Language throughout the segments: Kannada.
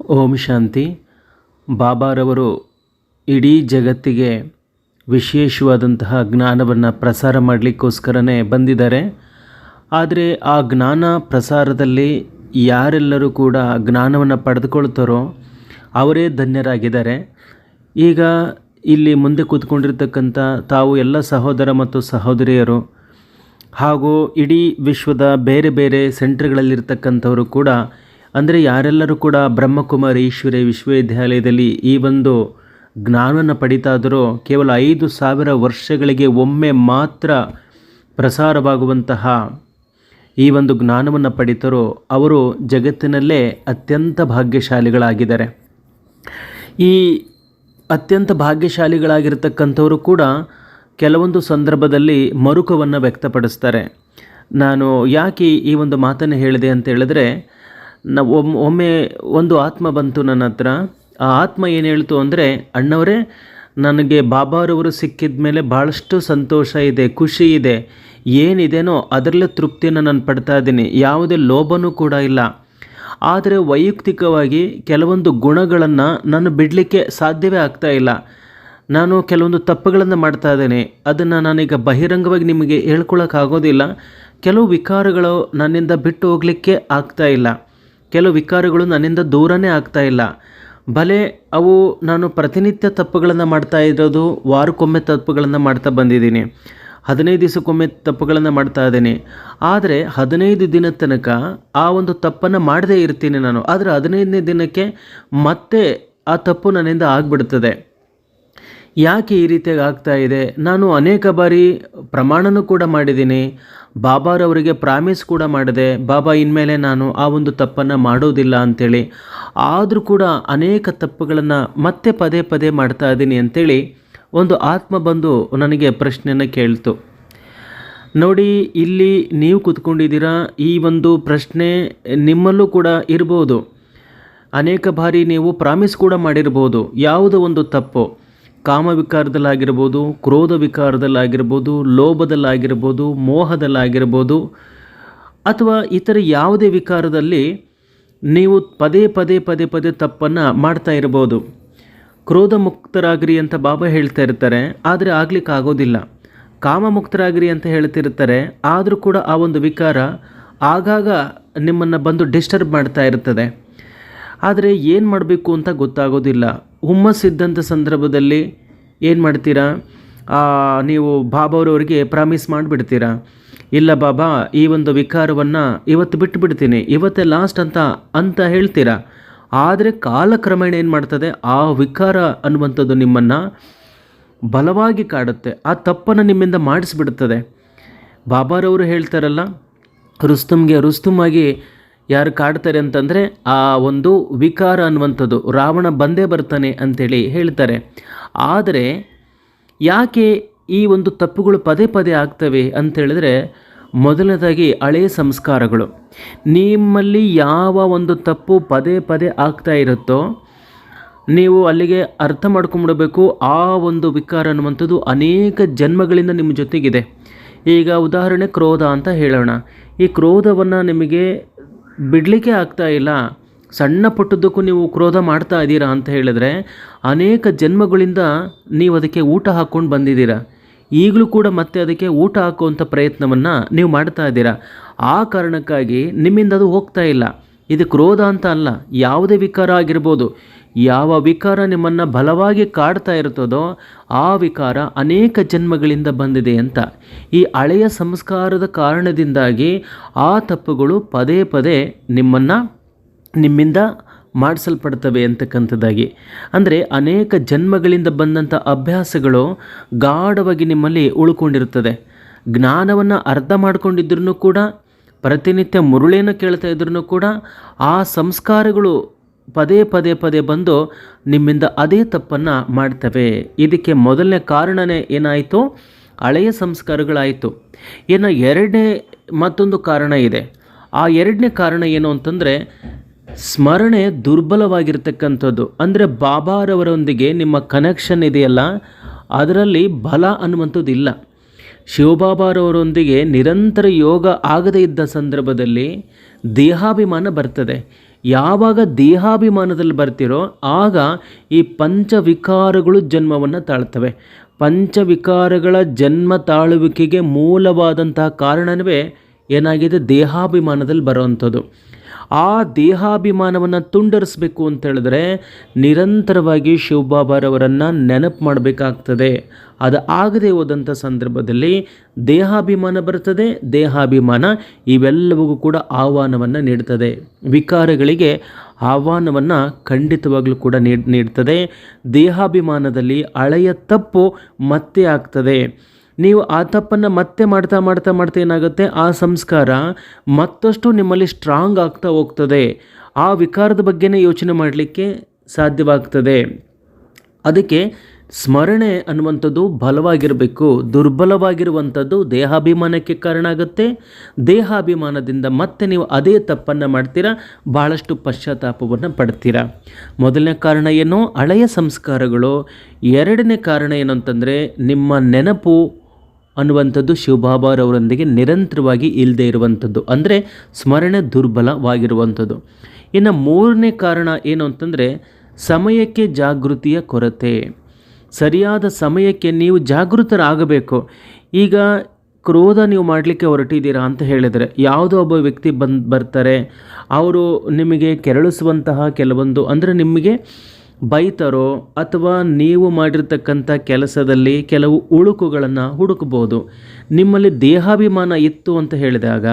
ಓಂ ಶಾಂತಿ. ಬಾಬಾರವರು ಇಡೀ ಜಗತ್ತಿಗೆ ವಿಶೇಷವಾದಂತಹ ಜ್ಞಾನವನ್ನು ಪ್ರಸಾರ ಮಾಡಲಿಕ್ಕೋಸ್ಕರನೇ ಬಂದಿದ್ದಾರೆ. ಆದರೆ ಆ ಜ್ಞಾನ ಪ್ರಸಾರದಲ್ಲಿ ಯಾರೆಲ್ಲರೂ ಕೂಡ ಜ್ಞಾನವನ್ನು ಪಡೆದುಕೊಳ್ತಾರೋ ಅವರೇ ಧನ್ಯರಾಗಿದ್ದಾರೆ. ಈಗ ಇಲ್ಲಿ ಮುಂದೆ ಕೂತ್ಕೊಂಡಿರ್ತಕ್ಕಂಥ ತಾವು ಎಲ್ಲ ಸಹೋದರ ಮತ್ತು ಸಹೋದರಿಯರು ಹಾಗೂ ಇಡೀ ವಿಶ್ವದ ಬೇರೆ ಬೇರೆ ಸೆಂಟ್ರ್ಗಳಲ್ಲಿರ್ತಕ್ಕಂಥವರು ಕೂಡ ಅಂದರೆ ಯಾರೆಲ್ಲರೂ ಕೂಡ ಬ್ರಹ್ಮಕುಮಾರಿ ಈಶ್ವರಿ ವಿಶ್ವವಿದ್ಯಾಲಯದಲ್ಲಿ ಈ ಒಂದು ಜ್ಞಾನವನ್ನು ಪಡಿತಾದರೂ ಕೇವಲ ಐದು ಸಾವಿರ ವರ್ಷಗಳಿಗೆ ಒಮ್ಮೆ ಮಾತ್ರ ಪ್ರಸಾರವಾಗುವಂತಹ ಈ ಒಂದು ಜ್ಞಾನವನ್ನು ಪಡಿತರೋ, ಅವರು ಜಗತ್ತಿನಲ್ಲೇ ಅತ್ಯಂತ ಭಾಗ್ಯಶಾಲಿಗಳಾಗಿದ್ದಾರೆ. ಈ ಅತ್ಯಂತ ಭಾಗ್ಯಶಾಲಿಗಳಾಗಿರ್ತಕ್ಕಂಥವರು ಕೂಡ ಕೆಲವೊಂದು ಸಂದರ್ಭದಲ್ಲಿ ಮರುಕವನ್ನು ವ್ಯಕ್ತಪಡಿಸ್ತಾರೆ. ನಾನು ಯಾಕೆ ಈ ಒಂದು ಮಾತನ್ನು ಹೇಳಿದೆ ಅಂತ ಹೇಳಿದ್ರೆ ನಾವು ಒಮ್ಮೆ ಒಂದು ಆತ್ಮ ಬಂತು ನನ್ನ ಹತ್ರ. ಆ ಆತ್ಮ ಏನು ಹೇಳ್ತು ಅಂದರೆ, ಅಣ್ಣವರೇ, ನನಗೆ ಬಾಬಾರವರು ಸಿಕ್ಕಿದ ಮೇಲೆ ಭಾಳಷ್ಟು ಸಂತೋಷ ಇದೆ, ಖುಷಿ ಇದೆ. ಏನಿದೆನೋ ಅದರಲ್ಲೇ ತೃಪ್ತಿಯನ್ನು ನಾನು ಪಡ್ತಾ ಇದ್ದೀನಿ. ಯಾವುದೇ ಲೋಭನೂ ಕೂಡ ಇಲ್ಲ. ಆದರೆ ವೈಯಕ್ತಿಕವಾಗಿ ಕೆಲವೊಂದು ಗುಣಗಳನ್ನು ನಾನು ಬಿಡಲಿಕ್ಕೆ ಸಾಧ್ಯವೇ ಆಗ್ತಾ ಇಲ್ಲ. ನಾನು ಕೆಲವೊಂದು ತಪ್ಪುಗಳನ್ನು ಮಾಡ್ತಾ ಇದ್ದೇನೆ. ಅದನ್ನು ನಾನೀಗ ಬಹಿರಂಗವಾಗಿ ನಿಮಗೆ ಹೇಳ್ಕೊಳಕ್ಕಾಗೋದಿಲ್ಲ ಕೆಲವು ವಿಕಾರಗಳು ನನ್ನಿಂದ ಬಿಟ್ಟು ಹೋಗಲಿಕ್ಕೆ ಆಗ್ತಾ ಇಲ್ಲ. ಕೆಲವು ವಿಕಾರಗಳು ನನ್ನಿಂದ ದೂರನೇ ಆಗ್ತಾ ಇಲ್ಲ. ಭಲೆ, ಅವು ನಾನು ಪ್ರತಿನಿತ್ಯ ತಪ್ಪುಗಳನ್ನು ಮಾಡ್ತಾ ಇರೋದು, ವಾರಕ್ಕೊಮ್ಮೆ ತಪ್ಪುಗಳನ್ನು ಮಾಡ್ತಾ ಬಂದಿದ್ದೀನಿ. ಹದಿನೈದು ದಿವಸಕ್ಕೊಮ್ಮೆ ತಪ್ಪುಗಳನ್ನು ಮಾಡ್ತಾ ಇದ್ದೀನಿ. ಆದರೆ, ಹದಿನೈದು ದಿನ ತನಕ ಆ ಒಂದು ತಪ್ಪನ್ನು ಮಾಡದೇ ಇರ್ತೀನಿ ನಾನು. ಆದರೆ, ಹದಿನೈದನೇ ದಿನಕ್ಕೆ ಮತ್ತೆ ಆ ತಪ್ಪು ನನ್ನಿಂದ ಆಗಿಬಿಡ್ತದೆ. ಯಾಕೆ ಈ ರೀತಿಯಾಗಿ ಆಗ್ತಾ ಇದೆ? ನಾನು ಅನೇಕ ಬಾರಿ ಪ್ರಮಾಣನೂ ಕೂಡ ಮಾಡಿದ್ದೀನಿ. ಬಾಬಾರವರಿಗೆ ಪ್ರಾಮಿಸ್ ಕೂಡ ಮಾಡಿದೆ, ಬಾಬಾ, ಇನ್ಮೇಲೆ ನಾನು ಆ ಒಂದು ತಪ್ಪನ್ನು ಮಾಡೋದಿಲ್ಲ ಅಂಥೇಳಿ ಆದರೂ ಕೂಡ ಅನೇಕ ತಪ್ಪುಗಳನ್ನು ಮತ್ತೆ ಪದೇ ಪದೇ ಮಾಡ್ತಾ ಇದ್ದೀನಿ ಅಂಥೇಳಿ ಒಂದು ಆತ್ಮ ಬಂದು ನನಗೆ ಪ್ರಶ್ನೆಯನ್ನು ಕೇಳ್ತು. ನೋಡಿ, ಇಲ್ಲಿ ನೀವು ಕೂತ್ಕೊಂಡಿದ್ದೀರಾ, ಈ ಒಂದು ಪ್ರಶ್ನೆ ನಿಮ್ಮಲ್ಲೂ ಕೂಡ ಇರ್ಬೋದು. ಅನೇಕ ಬಾರಿ ನೀವು ಪ್ರಾಮಿಸ್ ಕೂಡ ಮಾಡಿರ್ಬೋದು, ಯಾವುದೋ ಒಂದು ತಪ್ಪು. ಕಾಮ ವಿಕಾರದಲ್ಲಾಗಿರ್ಬೋದು ಕ್ರೋಧ ವಿಕಾರದಲ್ಲಾಗಿರ್ಬೋದು ಲೋಭದಲ್ಲಾಗಿರ್ಬೋದು, ಮೋಹದಲ್ಲಾಗಿರ್ಬೋದು, ಅಥವಾ ಇತರ ಯಾವುದೇ ವಿಕಾರದಲ್ಲಿ ನೀವು ಪದೇ ಪದೇ ಪದೇ ಪದೇ ತಪ್ಪನ್ನು ಮಾಡ್ತಾ ಇರ್ಬೋದು. ಕ್ರೋಧ ಮುಕ್ತರಾಗಿರಿ ಅಂತ ಬಾಬಾ ಹೇಳ್ತಾ ಇರ್ತಾರೆ, ಆದರೆ ಆಗಲಿಕ್ಕೆ ಆಗೋದಿಲ್ಲ ಕಾಮ ಮುಕ್ತರಾಗಿರಿ ಅಂತ ಹೇಳ್ತಿರ್ತಾರೆ, ಆದರೂ ಕೂಡ ಆ ಒಂದು ವಿಕಾರ ಆಗಾಗ ನಿಮ್ಮನ್ನು ಬಂದು ಡಿಸ್ಟರ್ಬ್ ಮಾಡ್ತಾ ಇರ್ತದೆ. ಆದರೆ ಏನು ಮಾಡಬೇಕು ಅಂತ ಗೊತ್ತಾಗೋದಿಲ್ಲ. ಹುಮ್ಮಸ್ಸಿದ್ದಂಥ ಸಂದರ್ಭದಲ್ಲಿ ಏನು ಮಾಡ್ತೀರಾ? ನೀವು ಬಾಬಾವ್ರವ್ರಿಗೆ ಪ್ರಾಮಿಸ್ ಮಾಡಿಬಿಡ್ತೀರಾ? ಇಲ್ಲ ಬಾಬಾ, ಈ ಒಂದು ವಿಕಾರವನ್ನು ಇವತ್ತು ಬಿಟ್ಟು ಬಿಡ್ತೀನಿ ಇವತ್ತೇ ಲಾಸ್ಟ್ ಅಂತ ಅಂತ ಹೇಳ್ತೀರಾ? ಆದರೆ ಕಾಲಕ್ರಮೇಣ ಏನು ಮಾಡ್ತದೆ? ಆ ವಿಕಾರ ಅನ್ನುವಂಥದ್ದು ನಿಮ್ಮನ್ನು ಬಲವಾಗಿ ಕಾಡುತ್ತೆ, ಆ ತಪ್ಪನ್ನು ನಿಮ್ಮಿಂದ ಮಾಡಿಸ್ಬಿಡ್ತದೆ ಬಾಬಾರವರು ಹೇಳ್ತಾರಲ್ಲ, ರುಸ್ತುಮ್ಗೆ ರುಸ್ತುಮಾಗಿ ಯಾರು ಕಾಡ್ತಾರೆ ಅಂತಂದರೆ ಆ ಒಂದು ವಿಕಾರ ಅನ್ನುವಂಥದ್ದು, ರಾವಣ ಬಂದೇ ಬರ್ತಾನೆ ಅಂಥೇಳಿ ಹೇಳ್ತಾರೆ. ಆದರೆ ಯಾಕೆ ಈ ಒಂದು ತಪ್ಪುಗಳು ಪದೇ ಪದೇ ಆಗ್ತವೆ ಅಂತೇಳಿದ್ರೆ ಮೊದಲನೇದಾಗಿ ಹಳೆಯ ಸಂಸ್ಕಾರಗಳು. ನಿಮ್ಮಲ್ಲಿ ಯಾವ ಒಂದು ತಪ್ಪು ಪದೇ ಪದೇ ಆಗ್ತಾ ಇರುತ್ತೋ, ನೀವು ಅಲ್ಲಿಗೆ ಅರ್ಥ ಮಾಡ್ಕೊಂಬಿಡಬೇಕು. ಆ ಒಂದು ವಿಕಾರ ಅನ್ನುವಂಥದ್ದು ಅನೇಕ ಜನ್ಮಗಳಿಂದ ನಿಮ್ಮ ಜೊತೆಗಿದೆ. ಈಗ ಉದಾಹರಣೆ ಕ್ರೋಧ ಅಂತ ಹೇಳೋಣ. ಈ ಕ್ರೋಧವನ್ನು ನಿಮಗೆ ಬಿಡಲಿಕ್ಕೆ ಆಗ್ತಾ ಇಲ್ಲ. ಸಣ್ಣ ಪುಟ್ಟದಕ್ಕೂ ನೀವು ಕ್ರೋಧ ಮಾಡ್ತಾ ಇದ್ದೀರಾ ಅಂತ ಹೇಳಿದ್ರೆ ಅನೇಕ ಜನ್ಮಗಳಿಂದ ನೀವು ಅದಕ್ಕೆ ಊಟ ಹಾಕ್ಕೊಂಡು ಬಂದಿದ್ದೀರಾ. ಈಗಲೂ ಕೂಡ ಮತ್ತೆ ಅದಕ್ಕೆ ಊಟ ಹಾಕುವಂಥ ಪ್ರಯತ್ನವನ್ನು ನೀವು ಮಾಡ್ತಾ ಇದ್ದೀರಾ. ಆ ಕಾರಣಕ್ಕಾಗಿ ನಿಮ್ಮಿಂದ ಅದು ಹೋಗ್ತಾ ಇಲ್ಲ. ಇದು ಕ್ರೋಧ ಅಂತ ಅಲ್ಲ, ಯಾವುದೇ ವಿಕಾರ ಆಗಿರ್ಬೋದು. ಯಾವ ವಿಕಾರ ನಿಮ್ಮನ್ನು ಬಲವಾಗಿ ಕಾಡ್ತಾ ಇರ್ತದೋ ಆ ವಿಕಾರ ಅನೇಕ ಜನ್ಮಗಳಿಂದ ಬಂದಿದೆ ಅಂತ. ಈ ಹಳೆಯ ಸಂಸ್ಕಾರದ ಕಾರಣದಿಂದಾಗಿ ಆ ತಪ್ಪುಗಳು ಪದೇ ಪದೇ ನಿಮ್ಮನ್ನು, ನಿಮ್ಮಿಂದ ಮಾಡಿಸಲ್ಪಡ್ತವೆ ಅಂತಕ್ಕಂಥದ್ದಾಗಿ. ಅಂದರೆ ಅನೇಕ ಜನ್ಮಗಳಿಂದ ಬಂದಂಥ ಅಭ್ಯಾಸಗಳು ಗಾಢವಾಗಿ ನಿಮ್ಮಲ್ಲಿ ಉಳ್ಕೊಂಡಿರ್ತದೆ ಜ್ಞಾನವನ್ನು ಅರ್ಥ ಮಾಡ್ಕೊಂಡಿದ್ರೂ ಕೂಡ, ಪ್ರತಿನಿತ್ಯ ಮುರುಳೇನ ಕೇಳ್ತಾ ಇದ್ರೂ ಕೂಡ ಆ ಸಂಸ್ಕಾರಗಳು ಪದೇ ಪದೇ ಪದೇ ಬಂದು ನಿಮ್ಮಿಂದ ಅದೇ ತಪ್ಪನ್ನು ಮಾಡ್ತವೆ. ಇದಕ್ಕೆ ಮೊದಲನೇ ಕಾರಣನೇ ಏನಾಯಿತು? ಹಳೆಯ ಸಂಸ್ಕಾರಗಳಾಯಿತು. ಇನ್ನು ಎರಡನೇ ಮತ್ತೊಂದು ಕಾರಣ ಇದೆ. ಆ ಎರಡನೇ ಕಾರಣ ಏನು ಅಂತಂದರೆ, ಸ್ಮರಣೆ ದುರ್ಬಲವಾಗಿರ್ತಕ್ಕಂಥದ್ದು. ಅಂದರೆ ಬಾಬಾರವರೊಂದಿಗೆ ನಿಮ್ಮ ಕನೆಕ್ಷನ್ ಇದೆಯಲ್ಲ, ಅದರಲ್ಲಿ ಬಲ ಅನ್ನುವಂಥದ್ದು ಇಲ್ಲ ಶಿವಬಾಬಾರವರೊಂದಿಗೆ ನಿರಂತರ ಯೋಗ ಆಗದೇ ಇದ್ದ ಸಂದರ್ಭದಲ್ಲಿ ದೇಹಾಭಿಮಾನ ಬರ್ತದೆ. ಯಾವಾಗ ದೇಹಾಭಿಮಾನದಲ್ಲಿ ಬರ್ತಿರೋ ಆಗ ಈ ಪಂಚವಿಕಾರಗಳು ಜನ್ಮವನ್ನು ತಾಳ್ತವೆ ಪಂಚವಿಕಾರಗಳ ಜನ್ಮ ತಾಳುವಿಕೆಗೆ ಮೂಲವಾದಂತಹ ಕಾರಣವೇ ಏನಾಗಿದೆ? ದೇಹಾಭಿಮಾನದಲ್ಲಿ ಬರುವಂಥದ್ದು. ಆ ದೇಹಾಭಿಮಾನವನ್ನು ತುಂಡರಿಸಬೇಕು ಅಂತ ಹೇಳಿದ್ರೆ ನಿರಂತರವಾಗಿ ಶಿವಬಾಬಾರವರನ್ನು ನೆನಪು ಮಾಡಬೇಕಾಗ್ತದೆ. ಅದು ಆಗದೆ ಹೋದಂಥ ಸಂದರ್ಭದಲ್ಲಿ ದೇಹಾಭಿಮಾನ ಬರ್ತದೆ, ದೇಹಾಭಿಮಾನ ಇವೆಲ್ಲವೂ ಕೂಡ ಆಹ್ವಾನವನ್ನು ನೀಡ್ತದೆ. ವಿಕಾರಗಳಿಗೆ ಆಹ್ವಾನವನ್ನು ಖಂಡಿತವಾಗಲೂ ಕೂಡ ನೀಡ್, ನೀಡ್ತದೆ. ದೇಹಾಭಿಮಾನದಲ್ಲಿ ಹಳೆಯ ತಪ್ಪು ಮತ್ತೆ ಆಗ್ತದೆ. ನೀವು ಆ ತಪ್ಪನ್ನು ಮತ್ತೆ ಮಾಡ್ತಾ ಮಾಡ್ತಾ ಮಾಡ್ತಾ ಏನಾಗುತ್ತೆ? ಆ ಸಂಸ್ಕಾರ ಮತ್ತಷ್ಟು ನಿಮ್ಮಲ್ಲಿ ಸ್ಟ್ರಾಂಗ್ ಆಗ್ತಾ ಹೋಗ್ತದೆ. ಆ ವಿಕಾರದ ಬಗ್ಗೆನೇ ಯೋಚನೆ ಮಾಡಲಿಕ್ಕೆ ಸಾಧ್ಯವಾಗ್ತದೆ. ಅದಕ್ಕೆ ಸ್ಮರಣೆ ಅನ್ನುವಂಥದ್ದು ಬಲವಾಗಿರಬೇಕು. ದುರ್ಬಲವಾಗಿರುವಂಥದ್ದು ದೇಹಾಭಿಮಾನಕ್ಕೆ ಕಾರಣ ಆಗುತ್ತೆ. ದೇಹಾಭಿಮಾನದಿಂದ ಮತ್ತೆ ನೀವು ಅದೇ ತಪ್ಪನ್ನು ಮಾಡ್ತೀರಾ? ಭಾಳಷ್ಟು ಪಶ್ಚಾತ್ತಾಪವನ್ನು ಪಡ್ತೀರಾ? ಮೊದಲನೇ ಕಾರಣ ಏನು? ಹಳೆಯ ಸಂಸ್ಕಾರಗಳು. ಎರಡನೇ ಕಾರಣ ಏನು ಅಂತಂದರೆ ನಿಮ್ಮ ನೆನಪು ಅನ್ನುವಂಥದ್ದು ಶಿವಬಾಬಾರವರೊಂದಿಗೆ ನಿರಂತರವಾಗಿ ಇಲ್ಲದೆ ಇರುವಂಥದ್ದು, ಅಂದರೆ ಸ್ಮರಣೆ ದುರ್ಬಲವಾಗಿರುವಂಥದ್ದು. ಇನ್ನು ಮೂರನೇ ಕಾರಣ ಏನು ಅಂತಂದರೆ, ಸಮಯಕ್ಕೆ ಜಾಗೃತಿಯ ಕೊರತೆ. ಸರಿಯಾದ ಸಮಯಕ್ಕೆ ನೀವು ಜಾಗೃತರಾಗಬೇಕು. ಈಗ ಕ್ರೋಧ ನೀವು ಮಾಡಲಿಕ್ಕೆ ಹೊರಟಿದ್ದೀರಾ ಅಂತ ಹೇಳಿದರೆ, ಯಾವುದೋ ಒಬ್ಬ ವ್ಯಕ್ತಿ ಬಂದು ಬರ್ತಾರೆ, ಅವರು ನಿಮಗೆ ಕೆರಳಿಸುವಂತಹ ಕೆಲವೊಂದು, ಅಂದರೆ ನಿಮಗೆ ಬೈತಾರೋ ಅಥವಾ ನೀವು ಮಾಡಿರ್ತಕ್ಕಂಥ ಕೆಲಸದಲ್ಲಿ ಕೆಲವು ಉಳುಕುಗಳನ್ನು ಹುಡುಕಬಹುದು. ನಿಮ್ಮಲ್ಲಿ ದೇಹಾಭಿಮಾನ ಇತ್ತು ಅಂತ ಹೇಳಿದಾಗ,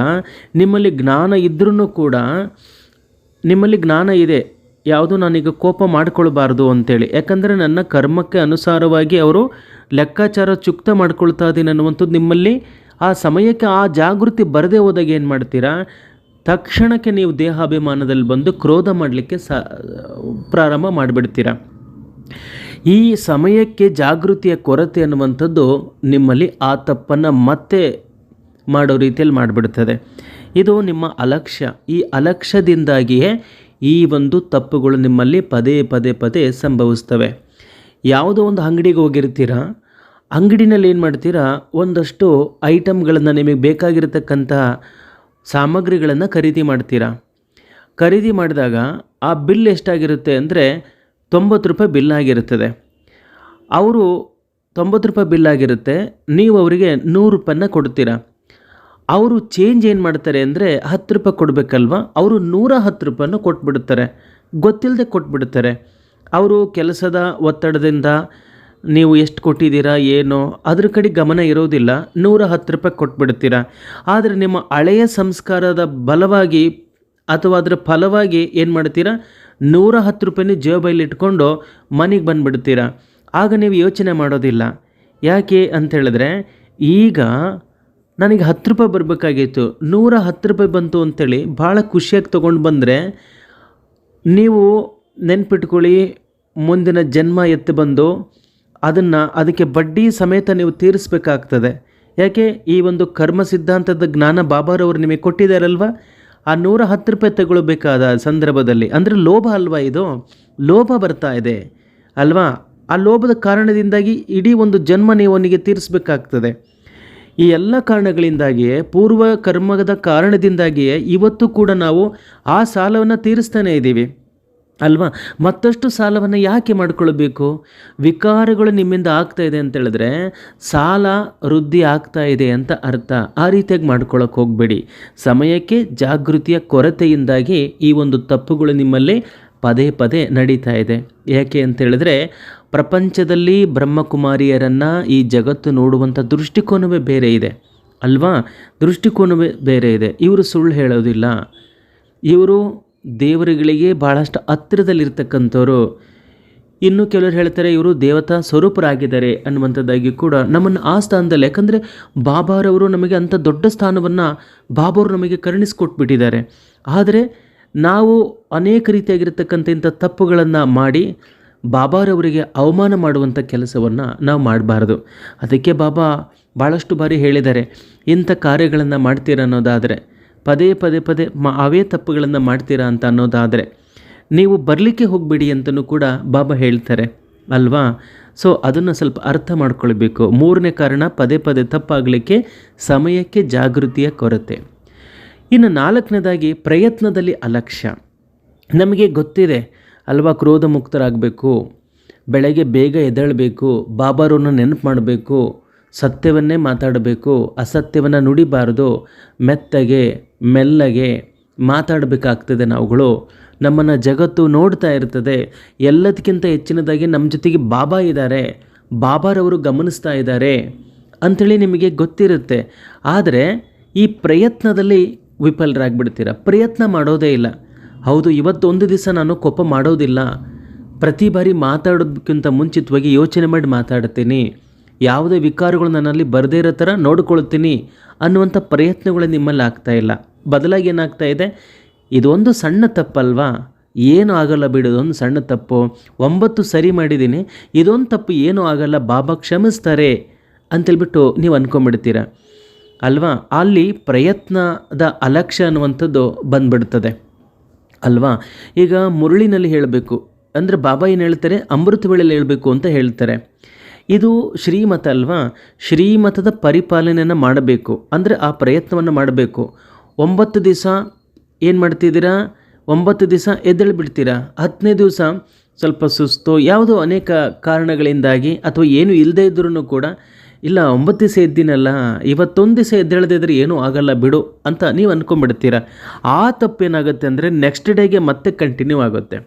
ನಿಮ್ಮಲ್ಲಿ ಜ್ಞಾನ ಇದ್ರೂ ಕೂಡ, ನಿಮ್ಮಲ್ಲಿ ಜ್ಞಾನ ಇದೆ, ಯಾವುದು ನಾನೀಗ ಕೋಪ ಮಾಡಿಕೊಳ್ಬಾರ್ದು ಅಂತೇಳಿ. ಯಾಕಂದರೆ ನನ್ನ ಕರ್ಮಕ್ಕೆ ಅನುಸಾರವಾಗಿ ಅವರು ಲೆಕ್ಕಾಚಾರ ಚುಕ್ತ ಮಾಡ್ಕೊಳ್ತಾ ಇದ್ದೀನಿ ಅನ್ನುವಂಥದ್ದು ನಿಮ್ಮಲ್ಲಿ ಆ ಸಮಯಕ್ಕೆ ಆ ಜಾಗೃತಿ ಬರದೇ ಹೋದಾಗ ಏನು ಮಾಡ್ತೀರಾ ತಕ್ಷಣಕ್ಕೆ ನೀವು ದೇಹಾಭಿಮಾನದಲ್ಲಿ ಬಂದು ಕ್ರೋಧ ಮಾಡಲಿಕ್ಕೆ ಸ, ಪ್ರಾರಂಭ ಮಾಡಿಬಿಡ್ತೀರ? ಈ ಸಮಯಕ್ಕೆ ಜಾಗೃತಿಯ ಕೊರತೆ ಅನ್ನುವಂಥದ್ದು ನಿಮ್ಮಲ್ಲಿ ಆ ತಪ್ಪನ್ನು ಮತ್ತೆ ಮಾಡೋ ರೀತಿಯಲ್ಲಿ ಮಾಡಿಬಿಡ್ತದೆ. ಇದು ನಿಮ್ಮ ಅಲಕ್ಷ್ಯ. ಈ ಅಲಕ್ಷ್ಯದಿಂದಾಗಿಯೇ ಈ ಒಂದು ತಪ್ಪುಗಳು ನಿಮ್ಮಲ್ಲಿ ಪದೇ ಪದೇ ಪದೇ ಸಂಭವಿಸ್ತವೆ. ಯಾವುದೋ ಒಂದು ಅಂಗಡಿಗೆ ಹೋಗಿರ್ತೀರ? ಅಂಗಡಿನಲ್ಲಿ ಏನು ಮಾಡ್ತೀರಾ? ಒಂದಷ್ಟು ಐಟಮ್ಗಳನ್ನು ನಿಮಗೆ ಬೇಕಾಗಿರತಕ್ಕಂಥ ಸಾಮಗ್ರಿಗಳನ್ನು ಖರೀದಿ ಮಾಡ್ತೀರಾ? ಖರೀದಿ ಮಾಡಿದಾಗ ಆ ಬಿಲ್ ಎಷ್ಟಾಗಿರುತ್ತೆ ಅಂದರೆ ತೊಂಬತ್ತು ರೂಪಾಯಿ ಬಿಲ್ ಆಗಿರುತ್ತದೆ. ಅವರು ತೊಂಬತ್ತು ರೂಪಾಯಿ ಬಿಲ್ ಆಗಿರುತ್ತೆ, ನೀವು ಅವರಿಗೆ ನೂರು ರೂಪಾಯಿನ ಕೊಡ್ತೀರಾ? ಅವರು ಚೇಂಜ್ ಏನು ಮಾಡ್ತಾರೆ ಅಂದರೆ ಹತ್ತು ರೂಪಾಯಿ ಕೊಡಬೇಕಲ್ವಾ? ಅವರು ನೂರ ಹತ್ತು ರೂಪಾಯಿನ ಕೊಟ್ಬಿಡ್ತಾರೆ. ಗೊತ್ತಿಲ್ಲದೆ ಕೊಟ್ಬಿಡ್ತಾರೆ. ಅವರು ಕೆಲಸದ ಒತ್ತಡದಿಂದ ನೀವು ಎಷ್ಟು ಕೊಟ್ಟಿದ್ದೀರಾ, ಏನು? ಅದ್ರ ಕಡೆ ಗಮನ ಇರೋದಿಲ್ಲ. ನೂರ ಹತ್ತು ರೂಪಾಯಿ ಕೊಟ್ಬಿಡ್ತೀರಾ. ಆದರೆ ನಿಮ್ಮ ಹಳೆಯ ಸಂಸ್ಕಾರದ ಬಲವಾಗಿ ಅಥವಾ ಅದರ ಫಲವಾಗಿ ಏನು ಮಾಡ್ತೀರಾ? ನೂರ ಹತ್ತು ರೂಪಾಯಿನ ಜೇಬಲ್ಲಿ ಇಟ್ಕೊಂಡು ಮನೆಗೆ ಬಂದುಬಿಡ್ತೀರಾ. ಆಗ ನೀವು ಯೋಚನೆ ಮಾಡೋದಿಲ್ಲ. ಯಾಕೆ ಅಂತ ಹೇಳಿದ್ರೆ, ಈಗ ನನಗೆ ಹತ್ತು ರೂಪಾಯಿ ಬರಬೇಕಾಗಿತ್ತು. ನೂರ ಹತ್ತು ರೂಪಾಯಿ ಬಂತು ಅಂತೇಳಿ ಭಾಳ ಖುಷಿಯಾಗಿ ತೊಗೊಂಡು ಬಂದರೆ, ನೀವು ನೆನ್ಪಿಟ್ಕೊಳ್ಳಿ, ಮುಂದಿನ ಜನ್ಮ ಎತ್ತು ಬಂದು ಅದನ್ನು ಅದಕ್ಕೆ ಬಡ್ಡಿ ಸಮೇತ ನೀವು ತೀರಿಸಬೇಕಾಗ್ತದೆ. ಯಾಕೆ? ಈ ಒಂದು ಕರ್ಮ ಸಿದ್ಧಾಂತದ ಜ್ಞಾನ ಬಾಬಾರವರು ನಿಮಗೆ ಕೊಟ್ಟಿದ್ದಾರಲ್ವ? ಆ ನೂರ ಹತ್ತು ರೂಪಾಯಿ ತಗೊಳ್ಬೇಕಾದ ಸಂದರ್ಭದಲ್ಲಿ, ಅಂದರೆ ಲೋಭ ಅಲ್ವಾ ಇದು? ಲೋಭ ಬರ್ತಾ ಇದೆ, ಅಲ್ವಾ? ಆ ಲೋಭದ ಕಾರಣದಿಂದಾಗಿ ಇಡೀ ಒಂದು ಜನ್ಮ ನೀವು ಅವನಿಗೆ ತೀರಿಸಬೇಕಾಗ್ತದೆ. ಈ ಎಲ್ಲ ಕಾರಣಗಳಿಂದಾಗಿಯೇ, ಪೂರ್ವ ಕರ್ಮದ ಕಾರಣದಿಂದಾಗಿಯೇ ಇವತ್ತು ಕೂಡ ನಾವು ಆ ಸಾಲವನ್ನು ತೀರಿಸ್ತಾನೇ ಇದ್ದೀವಿ ಅಲ್ವಾ? ಮತ್ತಷ್ಟು ಸಾಲವನ್ನು ಯಾಕೆ ಮಾಡಿಕೊಳ್ಬೇಕು? ವಿಕಾರಗಳು ನಿಮ್ಮಿಂದ ಆಗ್ತಾ ಇದೆ ಅಂತ ಹೇಳಿದ್ರೆ ಸಾಲ ವೃದ್ಧಿ ಆಗ್ತಾ ಇದೆ ಅಂತ ಅರ್ಥ. ಆ ರೀತಿಯಾಗಿ ಮಾಡ್ಕೊಳ್ಳೋಕೆ ಹೋಗಬೇಡಿ. ಸಮಯಕ್ಕೆ, ಜಾಗೃತಿಯ ಕೊರತೆಯಿಂದಾಗಿ ಈ ಒಂದು ತಪ್ಪುಗಳು ನಿಮ್ಮಲ್ಲಿ ಪದೇ ಪದೇ ನಡೀತಾ ಇದೆ. ಯಾಕೆ ಅಂತ ಹೇಳಿದ್ರೆ ಪ್ರಪಂಚದಲ್ಲಿ ಬ್ರಹ್ಮಕುಮಾರಿಯರನ್ನು ಈ ಜಗತ್ತು ನೋಡುವಂಥ ದೃಷ್ಟಿಕೋನವೇ ಬೇರೆ ಇದೆ. ಅಲ್ವಾ? ದೃಷ್ಟಿಕೋನವೇ ಬೇರೆ ಇದೆ. ಇವರು ಸುಳ್ಳು ಹೇಳೋದಿಲ್ಲ. ಇವರು ದೇವರುಗಳಿಗೆ ಭಾಳಷ್ಟು ಹತ್ತಿರದಲ್ಲಿರ್ತಕ್ಕಂಥವ್ರು. ಇನ್ನು ಕೆಲವರು ಹೇಳ್ತಾರೆ, ಇವರು ದೇವತಾ ಸ್ವರೂಪರಾಗಿದ್ದಾರೆ ಅನ್ನುವಂಥದ್ದಾಗಿ ಕೂಡ ನಮ್ಮನ್ನು ಆ ಸ್ಥಾನದಲ್ಲಿ, ಯಾಕಂದರೆ ಬಾಬಾರವರು ನಮಗೆ ಅಂಥ ದೊಡ್ಡ ಸ್ಥಾನವನ್ನು ಬಾಬಾರು ನಮಗೆ ಕರುಣಿಸ್ಕೊಟ್ಬಿಟ್ಟಿದ್ದಾರೆ. ಆದರೆ ನಾವು ಅನೇಕ ರೀತಿಯಾಗಿರ್ತಕ್ಕಂಥ ಇಂಥ ತಪ್ಪುಗಳನ್ನು ಮಾಡಿ ಬಾಬಾರವರಿಗೆ ಅವಮಾನ ಮಾಡುವಂಥ ಕೆಲಸವನ್ನು ನಾವು ಮಾಡಬಾರ್ದು. ಅದಕ್ಕೆ ಬಾಬಾ ಭಾಳಷ್ಟು ಬಾರಿ ಹೇಳಿದ್ದಾರೆ, ಇಂಥ ಕಾರ್ಯಗಳನ್ನು ಮಾಡ್ತೀರ ಅನ್ನೋದಾದರೆ. ಪದೇ ಪದೇ ಪದೇ ಮ ಅವೇ ತಪ್ಪುಗಳನ್ನು ಮಾಡ್ತೀರಾ ಅಂತ ಅನ್ನೋದಾದರೆ, ನೀವು ಬರಲಿಕ್ಕೆ ಹೋಗಬೇಡಿ ಅಂತಲೂ ಕೂಡ ಬಾಬಾ ಹೇಳ್ತಾರೆ, ಅಲ್ವಾ? ಸೊ, ಅದನ್ನು ಸ್ವಲ್ಪ ಅರ್ಥ ಮಾಡ್ಕೊಳ್ಬೇಕು. ಮೂರನೇ ಕಾರಣ, ಪದೇ ಪದೇ ತಪ್ಪಾಗಲಿಕ್ಕೆ ಸಮಯಕ್ಕೆ ಜಾಗೃತಿಯ ಕೊರತೆ. ಇನ್ನು ನಾಲ್ಕನೇದಾಗಿ, ಪ್ರಯತ್ನದಲ್ಲಿ ಅಲಕ್ಷ್ಯ. ನಮಗೆ ಗೊತ್ತಿದೆ, ಅಲ್ವಾ ಕ್ರೋಧ ಮುಕ್ತರಾಗಬೇಕು ಬೆಳಗ್ಗೆ ಬೇಗ ಎದ್ದೇಳಬೇಕು ಬಾಬಾರನ್ನ ನೆನಪು ಮಾಡಬೇಕು ಸತ್ಯವನ್ನೇ ಮಾತಾಡಬೇಕು, ಅಸತ್ಯವನ್ನು ನುಡಿಬಾರದು, ಮೆತ್ತಗೆ, ಮೆಲ್ಲಗೆ ಮಾತಾಡಬೇಕಾಗ್ತದೆ ನಾವುಗಳು. ನಮ್ಮನ್ನು ಜಗತ್ತು ನೋಡ್ತಾ ಇರ್ತದೆ. ಎಲ್ಲದಕ್ಕಿಂತ ಹೆಚ್ಚಿನದಾಗಿ ನಮ್ಮ ಜೊತೆಗೆ ಬಾಬಾ ಇದ್ದಾರೆ. ಬಾಬಾರವರು ಗಮನಿಸ್ತಾ ಇದ್ದಾರೆ ಅಂಥೇಳಿ ನಿಮಗೆ ಗೊತ್ತಿರುತ್ತೆ. ಆದರೆ ಈ ಪ್ರಯತ್ನದಲ್ಲಿ ವಿಫಲರಾಗ್ಬಿಡ್ತೀರ? ಪ್ರಯತ್ನ ಮಾಡೋದೇ ಇಲ್ಲ. ಹೌದು, ಇವತ್ತೊಂದು ದಿವಸ ನಾನು ಕೋಪ ಮಾಡೋದಿಲ್ಲ. ಪ್ರತಿ ಬಾರಿ ಮಾತಾಡೋದಕ್ಕಿಂತ ಮುಂಚಿತವಾಗಿ ಯೋಚನೆ ಮಾಡಿ ಮಾತಾಡ್ತೀನಿ. ಯಾವುದೇ ವಿಕಾರಗಳು ನನ್ನಲ್ಲಿ ಬರದೇ ಇರೋ ಥರ ನೋಡ್ಕೊಳ್ತೀನಿ ಅನ್ನುವಂಥ ಪ್ರಯತ್ನಗಳು ನಿಮ್ಮಲ್ಲಿ ಆಗ್ತಾ ಇಲ್ಲ. ಬದಲಾಗಿ ಏನಾಗ್ತಾ ಇದೆ? ಇದೊಂದು ಸಣ್ಣ ತಪ್ಪಲ್ವಾ? ಏನೂ ಆಗಲ್ಲ ಬಿಡೋದೊಂದು ಸಣ್ಣ ತಪ್ಪು. ಒಂಬತ್ತು ಸರಿ ಮಾಡಿದ್ದೀನಿ, ಇದೊಂದು ತಪ್ಪು, ಏನೂ ಆಗಲ್ಲ, ಬಾಬಾ ಕ್ಷಮಿಸ್ತಾರೆ ಅಂತೇಳ್ಬಿಟ್ಟು ನೀವು ಅಂದ್ಕೊಂಬಿಡ್ತೀರ ಅಲ್ವಾ? ಅಲ್ಲಿ ಪ್ರಯತ್ನದ ಅಲಕ್ಷ್ಯ ಅನ್ನುವಂಥದ್ದು ಬಂದ್ಬಿಡ್ತದೆ. ಅಲ್ವಾ? ಈಗ ಮುರುಳಿನಲ್ಲಿ ಹೇಳಬೇಕು. ಅಂದರೆ ಬಾಬಾ ಏನು ಹೇಳ್ತಾರೆ? ಅಮೃತ ವೇಳೆಯಲ್ಲಿ ಹೇಳಬೇಕು ಅಂತ ಹೇಳ್ತಾರೆ. ಇದು ಶ್ರೀಮತ ಅಲ್ವಾ? ಶ್ರೀಮತದ ಪರಿಪಾಲನೆಯನ್ನು ಮಾಡಬೇಕು. ಅಂದರೆ ಆ ಪ್ರಯತ್ನವನ್ನು ಮಾಡಬೇಕು. ಒಂಬತ್ತು ದಿವಸ ಏನು ಮಾಡ್ತಿದ್ದೀರಾ? ಒಂಬತ್ತು ದಿವಸ ಎದ್ದೇಳಿ ಬಿಡ್ತೀರಾ ಹತ್ತನೇ ದಿವಸ ಸ್ವಲ್ಪ ಸುಸ್ತು. ಯಾವುದೋ ಅನೇಕ ಕಾರಣಗಳಿಂದಾಗಿ ಅಥವಾ ಏನು ಇಲ್ಲದೇ ಇದ್ರೂ ಕೂಡ, ಇಲ್ಲ, ಒಂಬತ್ತು ದಿವಸ ಎದ್ದಿನಲ್ಲ ಇವತ್ತೊಂದು ದಿವಸ ಎದ್ದೇಳದಿದ್ರೆ ಏನೂ ಆಗಲ್ಲ, ಬಿಡು ಅಂತ ನೀವು ಅಂದ್ಕೊಂಡ್ಬಿಡ್ತೀರ ಆ ತಪ್ಪೇನಾಗುತ್ತೆ ಅಂದರೆ ನೆಕ್ಸ್ಟ್ ಡೇಗೆ ಮತ್ತೆ ಕಂಟಿನ್ಯೂ ಆಗುತ್ತೆ.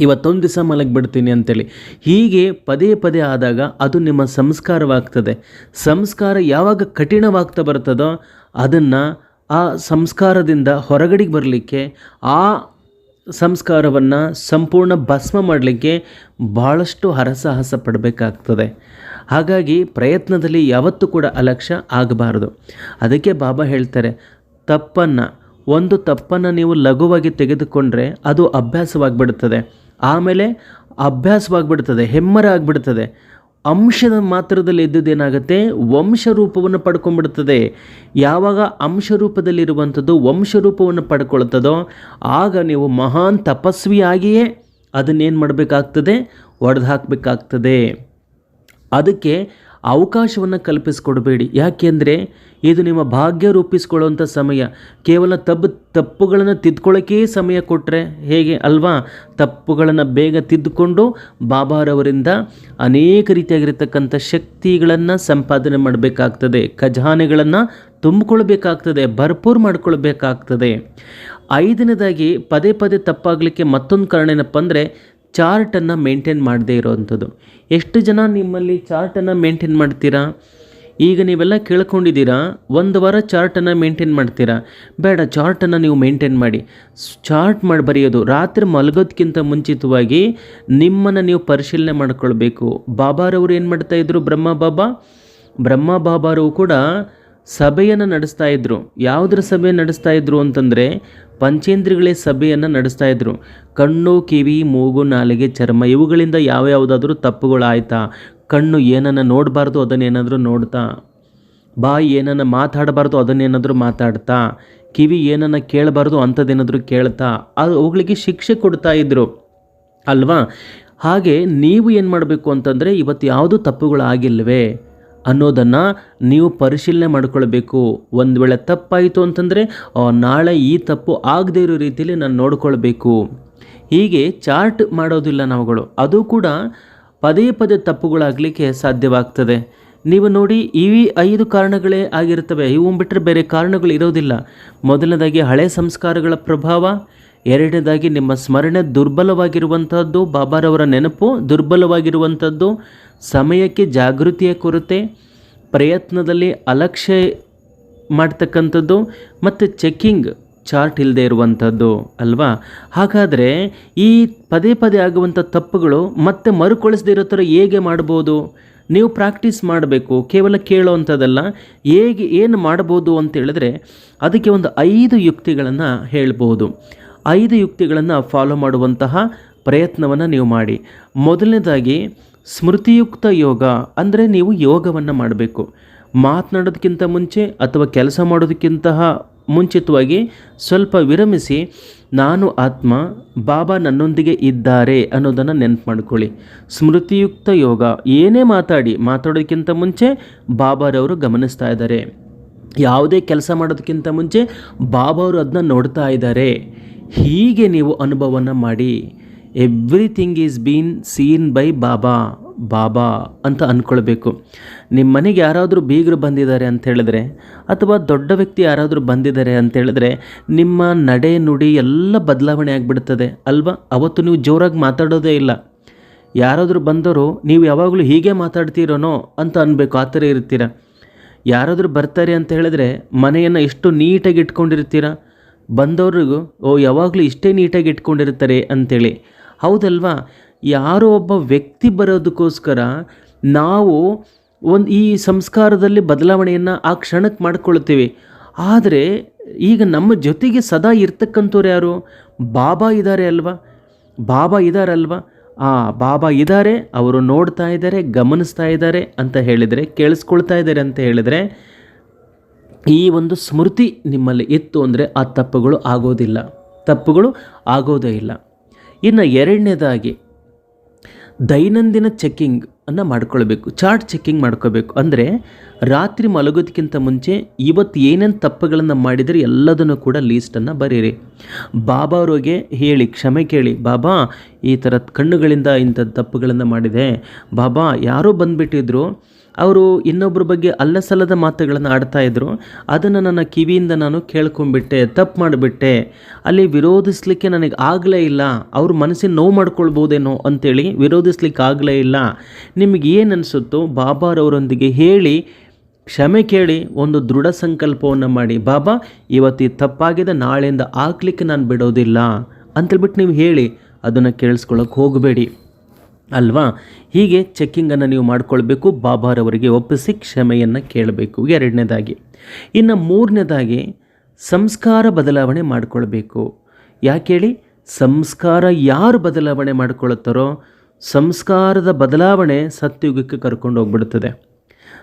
ಇವತ್ತೊಂದು ದಿವಸ ಮಲಗಿಬಿಡ್ತೀನಿ ಅಂತೇಳಿ. ಹೀಗೆ ಪದೇ ಪದೇ ಆದಾಗ ಅದು ನಿಮ್ಮ ಸಂಸ್ಕಾರವಾಗ್ತದೆ. ಸಂಸ್ಕಾರ ಯಾವಾಗ ಕಠಿಣವಾಗ್ತಾ ಬರ್ತದೋ ಅದನ್ನು ಆ ಸಂಸ್ಕಾರದಿಂದ ಹೊರಗಡೆಗೆ ಬರಲಿಕ್ಕೆ, ಆ ಸಂಸ್ಕಾರವನ್ನು ಸಂಪೂರ್ಣ ಭಸ್ಮ ಮಾಡಲಿಕ್ಕೆ ಭಾಳಷ್ಟು ಹರಸಾಹಸ ಪಡಬೇಕಾಗ್ತದೆ. ಹಾಗಾಗಿ ಪ್ರಯತ್ನದಲ್ಲಿ ಯಾವತ್ತೂ ಕೂಡ ಅಲಕ್ಷ್ಯ ಆಗಬಾರದು. ಅದಕ್ಕೆ ಬಾಬಾ ಹೇಳ್ತಾರೆ, ತಪ್ಪನ್ನು, ಒಂದು ತಪ್ಪನ್ನು ನೀವು ಲಘುವಾಗಿ ತೆಗೆದುಕೊಂಡ್ರೆ ಅದು ಅಭ್ಯಾಸವಾಗಿಬಿಡುತ್ತದೆ ಆಮೇಲೆ ಅಭ್ಯಾಸವಾಗ್ಬಿಡ್ತದೆ ಹೆಮ್ಮರ ಆಗಿಬಿಡ್ತದೆ ಅಂಶದ ಮಾತ್ರದಲ್ಲಿ ಇದ್ದುದೇನಾಗುತ್ತೆ ವಂಶ ರೂಪವನ್ನು ಪಡ್ಕೊಂಡ್ಬಿಡ್ತದೆ. ಯಾವಾಗ ಅಂಶ ರೂಪದಲ್ಲಿರುವಂಥದ್ದು ವಂಶ ರೂಪವನ್ನು ಪಡ್ಕೊಳ್ತದೋ, ಆಗ ನೀವು ಮಹಾನ್ ತಪಸ್ವಿಯಾಗಿಯೇ ಅದನ್ನೇನು ಮಾಡಬೇಕಾಗ್ತದೆ? ಒಡೆದು ಹಾಕಬೇಕಾಗ್ತದೆ ಅದಕ್ಕೆ ಅವಕಾಶವನ್ನು ಕಲ್ಪಿಸಿಕೊಡಬೇಡಿ. ಯಾಕೆಂದರೆ ಇದು ನಿಮ್ಮ ಭಾಗ್ಯ ರೂಪಿಸ್ಕೊಳ್ಳುವಂಥ ಸಮಯ. ಕೇವಲ ತಪ್ಪು ತಪ್ಪುಗಳನ್ನು ತಿದ್ಕೊಳ್ಳೋಕ್ಕೇ ಸಮಯ ಕೊಟ್ಟರೆ ಹೇಗೆ ಅಲ್ವಾ? ತಪ್ಪುಗಳನ್ನು ಬೇಗ ತಿದ್ದುಕೊಂಡು ಬಾಬಾರವರಿಂದ ಅನೇಕ ರೀತಿಯಾಗಿರ್ತಕ್ಕಂಥ ಶಕ್ತಿಗಳನ್ನು ಸಂಪಾದನೆ ಮಾಡಬೇಕಾಗ್ತದೆ. ಖಜಾನೆಗಳನ್ನು ತುಂಬಿಕೊಳ್ಬೇಕಾಗ್ತದೆ ಭರ್ಪೂರ್ ಮಾಡ್ಕೊಳ್ಬೇಕಾಗ್ತದೆ. ಐದನೇದಾಗಿ ಪದೇ ಪದೇ ತಪ್ಪಾಗಲಿಕ್ಕೆ ಮತ್ತೊಂದು ಕಾರಣ ಏನಪ್ಪ ಅಂದರೆ ಚಾರ್ಟನ್ನು ಮೇಂಟೈನ್ ಮಾಡದೇ ಇರೋವಂಥದ್ದು. ಎಷ್ಟು ಜನ ನಿಮ್ಮಲ್ಲಿ ಚಾರ್ಟನ್ನು ಮೇಂಟೈನ್ ಮಾಡ್ತೀರಾ? ಈಗ ನೀವೆಲ್ಲ ಕೇಳ್ಕೊಂಡಿದ್ದೀರಾ, ಒಂದು ವಾರ ಚಾರ್ಟನ್ನು ಮೇಂಟೈನ್ ಮಾಡ್ತೀರಾ? ಬೇಡ ಚಾರ್ಟನ್ನು ನೀವು ಮೇಂಟೈನ್ ಮಾಡಿ. ಚಾರ್ಟ್ ಮಾಡಿ ಬರೆಯೋದು, ರಾತ್ರಿ ಮಲಗೋದಕ್ಕಿಂತ ಮುಂಚಿತವಾಗಿ ನಿಮ್ಮನ್ನು ನೀವು ಪರಿಶೀಲನೆ ಮಾಡ್ಕೊಳ್ಬೇಕು. ಬಾಬಾರವರು ಏನು ಮಾಡ್ತಾಯಿದ್ರು ಬ್ರಹ್ಮ ಬಾಬಾ? ಬ್ರಹ್ಮ ಬಾಬಾರು ಕೂಡ ಸಭೆಯನ್ನು ನಡೆಸ್ತಾ ಇದ್ದರು ಯಾವುದರ ಸಭೆ ನಡೆಸ್ತಾ ಇದ್ರು ಅಂತಂದರೆ ಪಂಚೇಂದ್ರಿಗಳೇ ಸಭೆಯನ್ನು ನಡೆಸ್ತಾ ಇದ್ದರು ಕಣ್ಣು, ಕಿವಿ, ಮೂಗು, ನಾಲಿಗೆ, ಚರ್ಮ ಇವುಗಳಿಂದ ಯಾವ ಯಾವುದಾದ್ರೂ ತಪ್ಪುಗಳಾಯ್ತಾ? ಕಣ್ಣು ಏನನ್ನು ನೋಡಬಾರ್ದು ಅದನ್ನೇನಾದರೂ ನೋಡ್ತಾ? ಬಾಯಿ ಏನನ್ನು ಮಾತಾಡಬಾರ್ದು ಅದನ್ನೇನಾದರೂ ಮಾತಾಡ್ತಾ? ಕಿವಿ ಏನನ್ನು ಕೇಳಬಾರ್ದು ಅಂಥದ್ದೇನಾದರೂ ಕೇಳ್ತಾ? ಅದು ಅವುಗಳಿಗೆ ಶಿಕ್ಷೆ ಕೊಡ್ತಾ ಇದ್ದರು ಅಲ್ವಾ? ಹಾಗೆ ನೀವು ಏನು ಮಾಡಬೇಕು ಅಂತಂದರೆ ಇವತ್ತು ಯಾವುದು ತಪ್ಪುಗಳಾಗಿಲ್ವೇ? ಅನ್ನೋದನ್ನು ನೀವು ಪರಿಶೀಲನೆ ಮಾಡ್ಕೊಳ್ಬೇಕು. ಒಂದು ವೇಳೆ ತಪ್ಪಾಯಿತು ಅಂತಂದರೆ ನಾಳೆ ಈ ತಪ್ಪು ಆಗದೇ ಇರೋ ರೀತಿಯಲ್ಲಿ ನಾನು ನೋಡ್ಕೊಳ್ಬೇಕು. ಹೀಗೆ ಚಾರ್ಟ್ ಮಾಡೋದಿಲ್ಲ ನಾವುಗಳು. ಅದು ಕೂಡ ಪದೇ ಪದೇ ತಪ್ಪುಗಳಾಗಲಿಕ್ಕೆ ಸಾಧ್ಯವಾಗ್ತದೆ. ನೀವು ನೋಡಿ ಈ ಐದು ಕಾರಣಗಳೇ ಆಗಿರ್ತವೆ. ಇವು ಬಿಟ್ಟರೆ ಬೇರೆ ಕಾರಣಗಳು ಇರೋದಿಲ್ಲ. ಮೊದಲನೇದಾಗಿ ಹಳೆ ಸಂಸ್ಕಾರಗಳ ಪ್ರಭಾವ ಎರಡನೇದಾಗಿ, ನಿಮ್ಮ ಸ್ಮರಣೆ ದುರ್ಬಲವಾಗಿರುವಂಥದ್ದು ಬಾಬಾರವರ ನೆನಪು ದುರ್ಬಲವಾಗಿರುವಂಥದ್ದು ಸಮಯಕ್ಕೆ ಜಾಗೃತಿಯ ಕೊರತೆ, ಪ್ರಯತ್ನದಲ್ಲಿ ಅಲಕ್ಷ್ಯ ಮಾಡ್ತಕ್ಕಂಥದ್ದು ಮತ್ತು ಚೆಕ್ಕಿಂಗ್ ಚಾರ್ಟ್ ಇಲ್ಲದೆ ಇರುವಂಥದ್ದು ಅಲ್ವಾ? ಹಾಗಾದರೆ ಈ ಪದೇ ಪದೇ ಆಗುವಂಥ ತಪ್ಪುಗಳು ಮತ್ತೆ ಮರುಕಳಿಸದೇ ಇರೋ ಥರ ಹೇಗೆ ಮಾಡ್ಬೋದು? ನೀವು ಪ್ರಾಕ್ಟೀಸ್ ಮಾಡಬೇಕು, ಕೇವಲ ಕೇಳೋವಂಥದ್ದಲ್ಲ ಹೇಗೆ, ಏನು ಮಾಡ್ಬೋದು ಅಂತ ಹೇಳಿದ್ರೆ ಅದಕ್ಕೆ ಒಂದು ಐದು ಯುಕ್ತಿಗಳನ್ನು ಹೇಳ್ಬೋದು. ಐದು ಯುಕ್ತಿಗಳನ್ನು ಫಾಲೋ ಮಾಡುವಂತಹ ಪ್ರಯತ್ನವನ್ನು ನೀವು ಮಾಡಿ. ಮೊದಲನೇದಾಗಿ, ಸ್ಮೃತಿಯುಕ್ತ ಯೋಗ ಅಂದರೆ ನೀವು ಯೋಗವನ್ನು ಮಾಡಬೇಕು. ಮಾತನಾಡೋದಕ್ಕಿಂತ ಮುಂಚೆ ಅಥವಾ ಕೆಲಸ ಮಾಡೋದಕ್ಕಿಂತಹ ಮುಂಚಿತವಾಗಿ ಸ್ವಲ್ಪ ವಿರಮಿಸಿ, ನಾನು ಆತ್ಮ, ಬಾಬಾ ನನ್ನೊಂದಿಗೆ ಇದ್ದಾರೆ ಅನ್ನೋದನ್ನು ನೆನಪು ಮಾಡ್ಕೊಳ್ಳಿ. ಸ್ಮೃತಿಯುಕ್ತ ಯೋಗ, ಏನೇ ಮಾತಾಡಿ, ಮಾತಾಡೋದಕ್ಕಿಂತ ಮುಂಚೆ ಬಾಬಾರವರು ಗಮನಿಸ್ತಾ ಇದ್ದಾರೆ. ಯಾವುದೇ ಕೆಲಸ ಮಾಡೋದಕ್ಕಿಂತ ಮುಂಚೆ ಬಾಬಾ ಅವರು ಅದನ್ನ ನೋಡ್ತಾ ಇದ್ದಾರೆ. ಹೀಗೆ ನೀವು ಅನುಭವನ ಮಾಡಿ, everything is been seen by ಬಾಬಾ ಬಾಬಾ ಅಂತ ಅಂದ್ಕೊಳ್ಬೇಕು ನಿಮ್ಮ ಮನೆಗೆ ಯಾರಾದರೂ ಬೀಗರು ಬಂದಿದ್ದಾರೆ ಅಂತ ಹೇಳಿದ್ರೆ, ಅಥವಾ ದೊಡ್ಡ ವ್ಯಕ್ತಿ ಯಾರಾದರೂ ಬಂದಿದ್ದಾರೆ ಅಂತ ಹೇಳಿದ್ರೆ, ನಿಮ್ಮ ನಡೆ, ನುಡಿ ಎಲ್ಲ ಬದಲಾವಣೆ ಆಗಿಬಿಡ್ತದೆ, ಅಲ್ವಾ? ಅವತ್ತು ನೀವು ಜೋರಾಗಿ ಮಾತಾಡೋದೇ ಇಲ್ಲ. ಯಾರಾದರೂ ಬಂದವರು ನೀವು ಯಾವಾಗಲೂ ಹೀಗೆ ಮಾತಾಡ್ತೀರೋನೋ ಅಂತ ಅನ್ಬೇಕು, ಆ ಥರ ಇರ್ತೀರ. ಯಾರಾದರೂ ಬರ್ತಾರೆ ಅಂತ ಹೇಳಿದ್ರೆ, ಮನೆಯನ್ನು ಎಷ್ಟು ನೀಟಾಗಿ ಇಟ್ಕೊಂಡಿರ್ತೀರ? ಬಂದವ್ರಿಗೂ, ಓ, ಯಾವಾಗಲೂ ಇಷ್ಟೇ ನೀಟಾಗಿ ಇಟ್ಕೊಂಡಿರ್ತಾರೆ ಅಂತೇಳಿ. ಹೌದಲ್ವಾ? ಯಾರೋ ಒಬ್ಬ ವ್ಯಕ್ತಿ ಬರೋದಕ್ಕೋಸ್ಕರ ನಾವು ಒಂದು ಈ ಸಂಸ್ಕಾರದಲ್ಲಿ ಬದಲಾವಣೆಯನ್ನು ಆ ಕ್ಷಣಕ್ಕೆ ಮಾಡ್ಕೊಳ್ತೀವಿ. ಆದರೆ, ಈಗ ನಮ್ಮ ಜೊತೆಗೆ ಸದಾ ಇರ್ತಕ್ಕಂಥವ್ರು ಯಾರು? ಬಾಬಾ ಇದ್ದಾರೆ ಅಲ್ವಾ? ಬಾಬಾ ಇದ್ದಾರಲ್ವಾ ಆ, ಬಾಬಾ ಇದ್ದಾರೆ ಅವರು ನೋಡ್ತಾ ಇದ್ದಾರೆ ಗಮನಿಸ್ತಾ ಇದ್ದಾರೆ ಅಂತ ಹೇಳಿದರೆ, ಕೇಳಿಸ್ಕೊಳ್ತಾ ಇದ್ದಾರೆ ಅಂತ ಹೇಳಿದರೆ ಈ ಒಂದು ಸ್ಮೃತಿ ನಿಮ್ಮಲ್ಲಿ ಇತ್ತು ಅಂದರೆ ಆ ತಪ್ಪುಗಳು ಆಗೋದಿಲ್ಲ. ತಪ್ಪುಗಳು ಆಗೋದೇ ಇಲ್ಲ. ಇನ್ನು ಎರಡನೇದಾಗಿ ದೈನಂದಿನ ಚೆಕ್ಕಿಂಗ್ ಅನ್ನು ಮಾಡ್ಕೊಳ್ಬೇಕು. ಚಾರ್ಟ್ ಚೆಕ್ಕಿಂಗ್ ಮಾಡ್ಕೋಬೇಕು ಅಂದರೆ ರಾತ್ರಿ ಮಲಗೋದಕ್ಕಿಂತ ಮುಂಚೆ ಇವತ್ತು ಏನೇನು ತಪ್ಪುಗಳನ್ನು ಮಾಡಿದರೆ ಎಲ್ಲದನ್ನು ಕೂಡ ಲೀಸ್ಟನ್ನು ಬರೀರಿ. ಬಾಬಾ ಅವ್ರಿಗೆ ಹೇಳಿ, ಕ್ಷಮೆ ಕೇಳಿ, ಬಾಬಾ, ಈ ಥರ ಕಣ್ಣುಗಳಿಂದ ಇಂಥ ತಪ್ಪುಗಳನ್ನು ಮಾಡಿದೆ. ಬಾಬಾ, ಯಾರೋ ಬಂದುಬಿಟ್ಟಿದ್ರು ಅವರು ಇನ್ನೊಬ್ಬರ ಬಗ್ಗೆ ಅಲ್ಲಸಲ್ಲದ ಮಾತುಗಳನ್ನು ಆಡ್ತಾ ಇದ್ರು. ಅದನ್ನು ನನ್ನ ಕಿವಿಯಿಂದ ನಾನು ಕೇಳ್ಕೊಂಡ್ಬಿಟ್ಟೆ, ತಪ್ಪು ಮಾಡಿಬಿಟ್ಟೆ. ಅಲ್ಲಿ ವಿರೋಧಿಸ್ಲಿಕ್ಕೆ ನನಗೆ ಆಗಲೇ ಇಲ್ಲ. ಅವ್ರ ಮನಸ್ಸಿನ ನೋವು ಮಾಡ್ಕೊಳ್ಬೋದೇನೋ ಅಂತೇಳಿ ವಿರೋಧಿಸ್ಲಿಕ್ಕೆ ಆಗಲೇ ಇಲ್ಲ. ನಿಮಗೆ ಏನು ಅನಿಸುತ್ತೋ ಬಾಬಾರವರೊಂದಿಗೆ ಹೇಳಿ, ಕ್ಷಮೆ ಕೇಳಿ ಒಂದು ದೃಢ ಸಂಕಲ್ಪವನ್ನು ಮಾಡಿ. ಬಾಬಾ, ಇವತ್ತು ತಪ್ಪಾಗಿದೆ, ನಾಳೆಯಿಂದ ಹಾಕ್ಲಿಕ್ಕೆ ನಾನು ಬಿಡೋದಿಲ್ಲ ಅಂತೇಳ್ಬಿಟ್ಟು ನೀವು ಹೇಳಿ, ಅದನ್ನು ಕೇಳಿಸ್ಕೊಳ್ಳೋಕೆ ಹೋಗಬೇಡಿ. ಅಲ್ವಾ? ಹೀಗೆ ಚೆಕ್ಕಿಂಗನ್ನು ನೀವು ಮಾಡಿಕೊಳ್ಬೇಕು ಬಾಬಾರವರಿಗೆ ಒಪ್ಪಿಸಿ ಕ್ಷಮೆಯನ್ನು ಕೇಳಬೇಕು. ಎರಡನೇದಾಗಿ, ಇನ್ನು ಮೂರನೇದಾಗಿ ಸಂಸ್ಕಾರ ಬದಲಾವಣೆ ಮಾಡಿಕೊಳ್ಬೇಕು. ಯಾಕೆ ಹೇಳಿ? ಸಂಸ್ಕಾರ ಯಾರು ಬದಲಾವಣೆ ಮಾಡಿಕೊಳ್ಳುತ್ತಾರೋ ಸಂಸ್ಕಾರದ ಬದಲಾವಣೆ ಸತ್ಯುಗಕ್ಕೆ ಕರ್ಕೊಂಡು ಹೋಗ್ಬಿಡ್ತದೆ.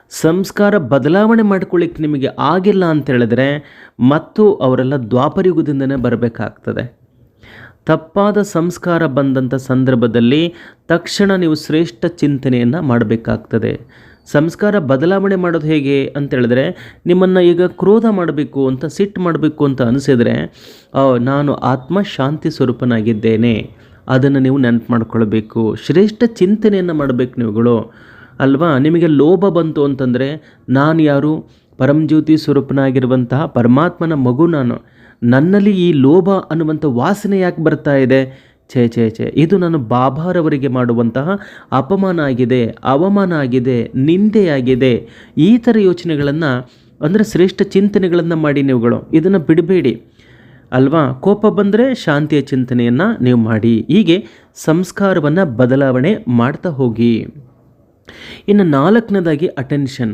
ಸಂಸ್ಕಾರ ಬದಲಾವಣೆ ಮಾಡ್ಕೊಳ್ಳಿಕ್ಕೆ ನಿಮಗೆ ಆಗಿಲ್ಲ ಅಂತ ಹೇಳಿದ್ರೆ, ಮತ್ತು ಅವರೆಲ್ಲ ದ್ವಾಪರಯುಗದಿಂದನೇ ಬರಬೇಕಾಗ್ತದೆ. ತಪ್ಪಾದ ಸಂಸ್ಕಾರ ಬಂದಂಥ ಸಂದರ್ಭದಲ್ಲಿ ತಕ್ಷಣ ನೀವು ಶ್ರೇಷ್ಠ ಚಿಂತನೆಯನ್ನು ಮಾಡಬೇಕಾಗ್ತದೆ. ಸಂಸ್ಕಾರ ಬದಲಾವಣೆ ಮಾಡೋದು ಹೇಗೆ ಅಂತ ಹೇಳಿದ್ರೆ, ನಿಮ್ಮನ್ನು ಈಗ ಕ್ರೋಧ ಮಾಡಬೇಕು ಅಂತ, ಸಿಟ್ಟು ಮಾಡಬೇಕು ಅಂತ ಅನಿಸಿದರೆ ನಾನು ಆತ್ಮ ಶಾಂತಿ ಸ್ವರೂಪನಾಗಿದ್ದೇನೆ. ಅದನ್ನು ನೀವು ನೆನಪು ಮಾಡ್ಕೊಳ್ಬೇಕು. ಶ್ರೇಷ್ಠ ಚಿಂತನೆಯನ್ನು ಮಾಡಬೇಕು ನೀವುಗಳು. ಅಲ್ವಾ? ನಿಮಗೆ ಲೋಭ ಬಂತು ಅಂತಂದರೆ, ನಾನು ಯಾರು? ಪರಮಜ್ಯೋತಿ ಸ್ವರೂಪನಾಗಿರುವಂತಹ ಪರಮಾತ್ಮನ ಮಗು ನಾನು. ನನ್ನಲ್ಲಿ ಈ ಲೋಭ ಅನ್ನುವಂಥ ವಾಸನೆ ಯಾಕೆ ಬರ್ತಾ ಇದೆ? ಛೇ ಛೇ ಛೇ, ಇದು ನಾನು ಬಾಬಾರವರಿಗೆ ಮಾಡುವಂತಹ ಅಪಮಾನ ಆಗಿದೆ, ಅವಮಾನ ಆಗಿದೆ ನಿಂದೆಯಾಗಿದೆ ಈ ಥರ ಯೋಚನೆಗಳನ್ನು, ಅಂದರೆ ಶ್ರೇಷ್ಠ ಚಿಂತನೆಗಳನ್ನು ಮಾಡಿ ನೀವುಗಳು. ಇದನ್ನು ಬಿಡಬೇಡಿ. ಅಲ್ವಾ? ಕೋಪ ಬಂದರೆ ಶಾಂತಿಯ ಚಿಂತನೆಯನ್ನು ನೀವು ಮಾಡಿ. ಹೀಗೆ ಸಂಸ್ಕಾರವನ್ನು ಬದಲಾವಣೆ ಮಾಡ್ತಾ ಹೋಗಿ. ಇನ್ನು ನಾಲ್ಕನೇದಾಗಿ ಅಟೆನ್ಷನ್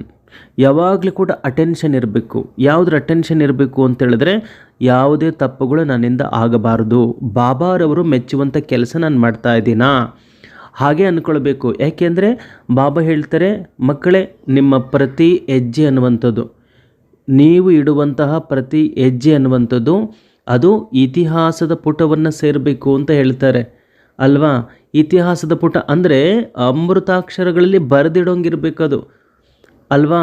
ಯಾವಾಗಲೂ ಕೂಡ ಅಟೆನ್ಷನ್ ಇರಬೇಕು. ಯಾವುದ್ರ ಅಟೆನ್ಷನ್ ಇರಬೇಕು ಅಂತ ಹೇಳಿದ್ರೆ ಯಾವುದೇ ತಪ್ಪುಗಳು ನನ್ನಿಂದ ಆಗಬಾರದು. ಬಾಬಾರವರು ಮೆಚ್ಚುವಂಥ ಕೆಲಸ ನಾನು ಮಾಡ್ತಾ ಇದ್ದೀನಾ? ಹಾಗೆ ಅಂದ್ಕೊಳ್ಬೇಕು ಯಾಕೆಂದರೆ ಬಾಬಾ ಹೇಳ್ತಾರೆ, ಮಕ್ಕಳೇ, ನಿಮ್ಮ ಪ್ರತಿ ಹೆಜ್ಜೆ ಅನ್ನುವಂಥದ್ದು, ನೀವು ಇಡುವಂತಹ ಪ್ರತಿ ಹೆಜ್ಜೆ ಅನ್ನುವಂಥದ್ದು, ಅದು ಇತಿಹಾಸದ ಪುಟವನ್ನು ಸೇರಬೇಕು ಅಂತ ಹೇಳ್ತಾರೆ. ಅಲ್ವಾ? ಇತಿಹಾಸದ ಪುಟ ಅಂದರೆ ಅಮೃತಾಕ್ಷರಗಳಲ್ಲಿ ಬರೆದಿಡೋಂಗಿರ್ಬೇಕದು ಅಲ್ವಾ?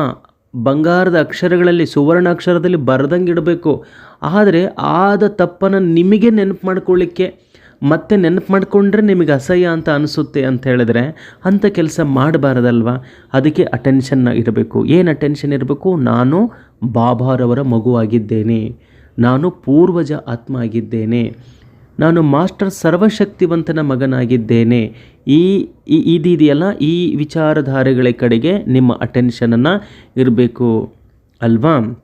ಬಂಗಾರದ ಅಕ್ಷರಗಳಲ್ಲಿ ಸುವರ್ಣ ಅಕ್ಷರದಲ್ಲಿ ಬರ್ದಂಗೆ ಇಡಬೇಕು. ಆದರೆ ಆದ ತಪ್ಪನ್ನು ನಿಮಗೆ ನೆನಪು ಮಾಡ್ಕೊಳ್ಳಿಕ್ಕೆ, ಮತ್ತೆ ನೆನಪು ಮಾಡಿಕೊಂಡ್ರೆ ನಿಮಗೆ ಅಸಹ್ಯ ಅಂತ ಅನಿಸುತ್ತೆ ಅಂತ ಹೇಳಿದ್ರೆ ಅಂಥ ಕೆಲಸ ಮಾಡಬಾರ್ದಲ್ವ? ಅದಕ್ಕೆ ಅಟೆನ್ಷನ್ನ ಇರಬೇಕು ಏನು ಅಟೆನ್ಷನ್ ಇರಬೇಕು? ನಾನು ಬಾಬಾರವರ ಮಗುವಾಗಿದ್ದೇನೆ. ನಾನು ಪೂರ್ವಜ ಆತ್ಮ ಆಗಿದ್ದೇನೆ. ನಾನು ಮಾಸ್ಟರ್ ಸರ್ವಶಕ್ತಿವಂತನ ಮಗನಾಗಿದ್ದೇನೆ. ಈ ಇದಿದೆಯಲ್ಲ ಈ ವಿಚಾರಧಾರೆಗಳ ಕಡೆಗೆ ನಿಮ್ಮ ಅಟೆನ್ಷನನ್ನು ಇರಬೇಕು. ಅಲ್ವಾ?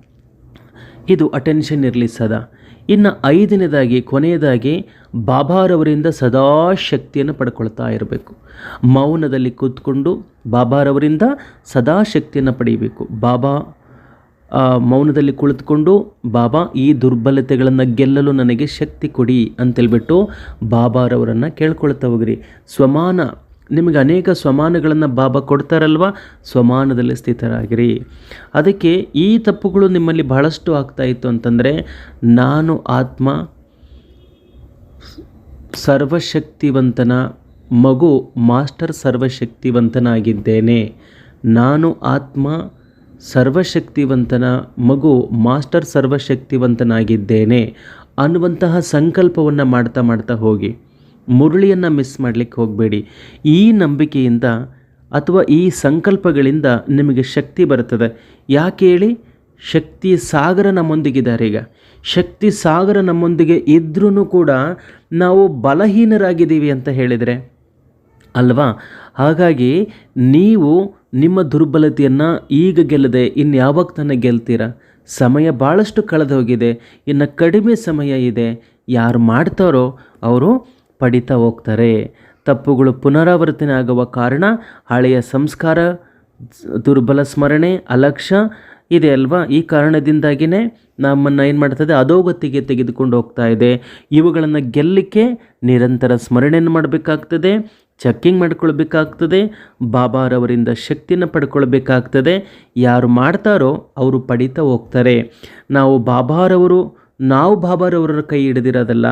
ಇದು ಅಟೆನ್ಷನ್ ಇರಲಿ ಸದಾ. ಇನ್ನು ಐದನೇದಾಗಿ, ಕೊನೆಯದಾಗಿ ಬಾಬಾರವರಿಂದ ಸದಾ ಶಕ್ತಿಯನ್ನು ಪಡ್ಕೊಳ್ತಾ ಇರಬೇಕು. ಮೌನದಲ್ಲಿ ಕೂತ್ಕೊಂಡು ಬಾಬಾರವರಿಂದ ಸದಾ ಶಕ್ತಿಯನ್ನು ಪಡೆಯಬೇಕು ಬಾಬಾ ಮೌನದಲ್ಲಿ ಕುಳಿತುಕೊಂಡು, ಬಾಬಾ, ಈ ದುರ್ಬಲತೆಗಳನ್ನು ಗೆಲ್ಲಲು ನನಗೆ ಶಕ್ತಿ ಕೊಡಿ ಅಂತೇಳ್ಬಿಟ್ಟು ಬಾಬಾರವರನ್ನು ಕೇಳ್ಕೊಳ್ತಾ ಹೋಗ್ರಿ. ಸ್ವಮಾನ, ನಿಮಗೆ ಅನೇಕ ಸ್ವಮಾನಗಳನ್ನು ಬಾಬಾ ಕೊಡ್ತಾರಲ್ವ? ಸ್ವಮಾನದಲ್ಲಿ ಸ್ಥಿತರಾಗಿರಿ. ಅದಕ್ಕೆ ಈ ತಪ್ಪುಗಳು ನಿಮ್ಮಲ್ಲಿ ಬಹಳಷ್ಟು ಆಗ್ತಾ ಇತ್ತು ಅಂತಂದರೆ, ನಾನು ಆತ್ಮ, ಸರ್ವಶಕ್ತಿವಂತನ ಮಗು, ಮಾಸ್ಟರ್ ಸರ್ವಶಕ್ತಿವಂತನಾಗಿದ್ದೇನೆ. ನಾನು ಆತ್ಮ ಸರ್ವಶಕ್ತಿವಂತನ ಮಗು ಮಾಸ್ಟರ್ ಸರ್ವಶಕ್ತಿವಂತನಾಗಿದ್ದೇನೆ ಅನ್ನುವಂತಹ ಸಂಕಲ್ಪವನ್ನು ಮಾಡ್ತಾ ಮಾಡ್ತಾ ಹೋಗಿ. ಮುರುಳಿಯನ್ನು ಮಿಸ್ ಮಾಡಲಿಕ್ಕೆ ಹೋಗಬೇಡಿ. ಈ ನಂಬಿಕೆಯಿಂದ ಅಥವಾ ಈ ಸಂಕಲ್ಪಗಳಿಂದ ನಿಮಗೆ ಶಕ್ತಿ ಬರುತ್ತದೆ. ಯಾಕೆ ಹೇಳಿ? ಶಕ್ತಿ ಸಾಗರ ನಮ್ಮೊಂದಿಗಿದ್ದಾರೆ ಈಗ. ಶಕ್ತಿ ಸಾಗರ ನಮ್ಮೊಂದಿಗೆ ಇದ್ರೂ ಕೂಡ ನಾವು ಬಲಹೀನರಾಗಿದ್ದೀವಿ ಅಂತ ಹೇಳಿದರೆ. ಅಲ್ವಾ? ಹಾಗಾಗಿ ನೀವು ನಿಮ್ಮ ದುರ್ಬಲತೆಯನ್ನು ಈಗ ಗೆಲ್ಲದೆ ಇನ್ಯಾವಾಗ ತಾನೇ ಗೆಲ್ತೀರಾ? ಸಮಯ ಭಾಳಷ್ಟು ಕಳೆದು ಹೋಗಿದೆ, ಇನ್ನು ಕಡಿಮೆ ಸಮಯ ಇದೆ. ಯಾರು ಮಾಡ್ತಾರೋ ಅವರು ಪಡಿತಾ ಹೋಗ್ತಾರೆ. ತಪ್ಪುಗಳು ಪುನರಾವರ್ತನೆ ಆಗುವ ಕಾರಣ ಹಳೆಯ ಸಂಸ್ಕಾರ, ದುರ್ಬಲ ಸ್ಮರಣೆ, ಅಲಕ್ಷ್ಯ ಇದೆ ಅಲ್ವಾ? ಈ ಕಾರಣದಿಂದಾಗಿಯೇ ನಮ್ಮನ್ನು ಏನು ಮಾಡ್ತದೆ? ಅಧೋಗತಿಗೆ ತೆಗೆದುಕೊಂಡು ಹೋಗ್ತಾ ಇದೆ. ಇವುಗಳನ್ನು ಗೆಲ್ಲಲಿಕ್ಕೆ ನಿರಂತರ ಸ್ಮರಣೆಯನ್ನು ಮಾಡಬೇಕಾಗ್ತದೆ. ಚೆಕ್ಕಿಂಗ್ ಮಾಡಿಕೊಳ್ಬೇಕಾಗ್ತದೆ, ಬಾಬಾರವರಿಂದ ಶಕ್ತಿಯನ್ನು ಪಡ್ಕೊಳ್ಬೇಕಾಗ್ತದೆ. ಯಾರು ಮಾಡ್ತಾರೋ ಅವರು ಪಡೀತಾ ಹೋಗ್ತಾರೆ. ನಾವು ಬಾಬಾರವರು, ನಾವು ಬಾಬಾರವರ ಕೈ ಹಿಡಿದಿರೋದಲ್ಲ,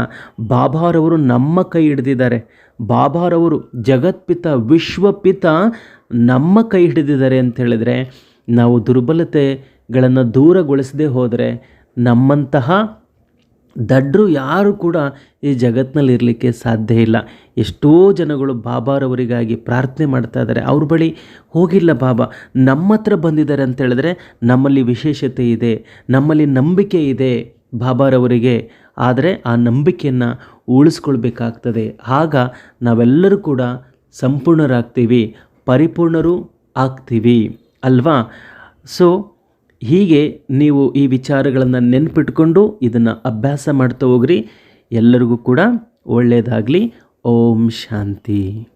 ಬಾಬಾರವರು ನಮ್ಮ ಕೈ ಹಿಡಿದಿದ್ದಾರೆ. ಬಾಬಾರವರು ಜಗತ್ಪಿತ, ವಿಶ್ವಪಿತ ನಮ್ಮ ಕೈ ಹಿಡಿದಿದ್ದಾರೆ ಅಂತ ಹೇಳಿದ್ರೆ, ನಾವು ದುರ್ಬಲತೆಗಳನ್ನು ದೂರಗೊಳಿಸದೆ ಹೋದರೆ ನಮ್ಮಂತಹ ದಡ್ರು ಯಾರು ಕೂಡ ಈ ಜಗತ್ತಿನಲ್ಲಿ ಇರಲಿಕ್ಕೆ ಸಾಧ್ಯ ಇಲ್ಲ. ಎಷ್ಟೋ ಜನಗಳು ಬಾಬಾರವರಿಗಾಗಿ ಪ್ರಾರ್ಥನೆ ಮಾಡ್ತಾ ಇದ್ದಾರೆ. ಅವ್ರ ಬಳಿ ಹೋಗಿಲ್ಲ ಬಾಬಾ. ನಮ್ಮ ಹತ್ರ ಬಂದಿದ್ದಾರೆ ಅಂತ ಹೇಳಿದ್ರೆ ನಮ್ಮಲ್ಲಿ ವಿಶೇಷತೆ ಇದೆ, ನಮ್ಮಲ್ಲಿ ನಂಬಿಕೆ ಇದೆ ಬಾಬಾರವರಿಗೆ. ಆದರೆ ಆ ನಂಬಿಕೆಯನ್ನು ಉಳಿಸ್ಕೊಳ್ಬೇಕಾಗ್ತದೆ. ಆಗ ನಾವೆಲ್ಲರೂ ಕೂಡ ಸಂಪೂರ್ಣರಾಗ್ತೀವಿ, ಪರಿಪೂರ್ಣರು ಆಗ್ತೀವಿ, ಅಲ್ವಾ? ಸೊ ಹೀಗೆ ನೀವು ಈ ವಿಚಾರಗಳನ್ನು ನೆನ್ಪಿಟ್ಕೊಂಡು ಇದನ್ನು ಅಭ್ಯಾಸ ಮಾಡ್ತಾ ಹೋಗ್ರಿ. ಎಲ್ಲರಿಗೂ ಕೂಡ ಒಳ್ಳೆಯದಾಗಲಿ ಓಂ ಶಾಂತಿ.